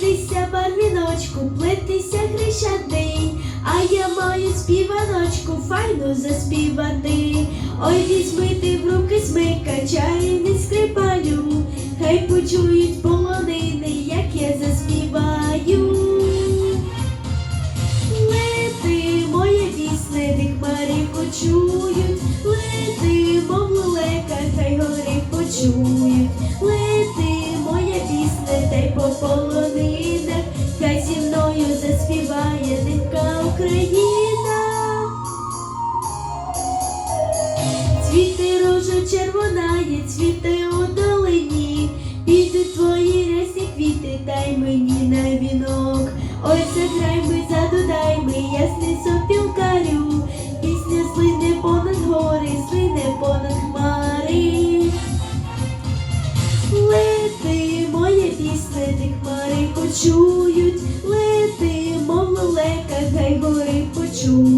Плетися, барвіночку, плетися хрещатий, а я маю співаночку, файно заспівати. Ой, візьми ти в руки смика, чайний скрипалю, хай почують полонини, Цвіти рожа червонає, цвіти у долині, підуть твої рясні квіти, дай мені на вінок. Ой, заграй ми, задудай ми, ясний сопілкарю, пісня слине понад гори, слине понад хмари. Лети, моє пісне, ти хмари почують, лети, мов лелека, хай гори почують,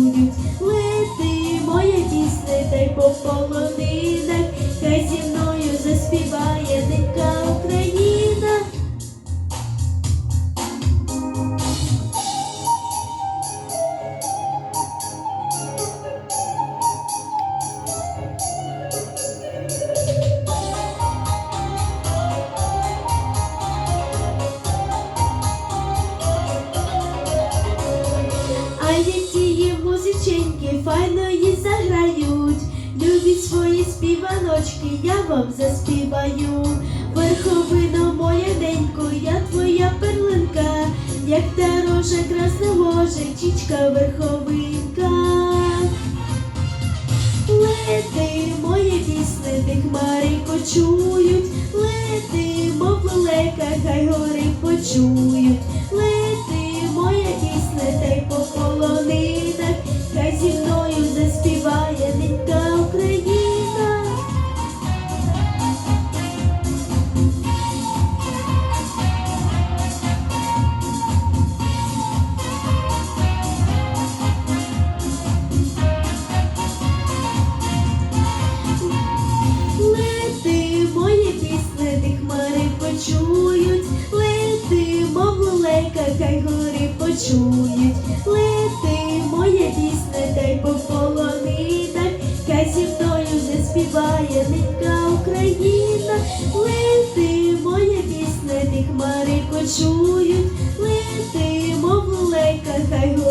тії музиченьки файно її заграють, любіть свої співаночки, я вам заспіваю. Верховино моя денько, я твоя перлинка, як та рожа красновожа, чічка верховинка. Лети, моє пісне, де хмари почують, лети, мов лелека, хай гори почують, чують, летимо в лелека, хай гори почують, летимо, я пісня, та й по полонинах, хай зі мною заспіває ненька Україна, летимо, я пісня, ти хмари кочують, летимо в хай гори.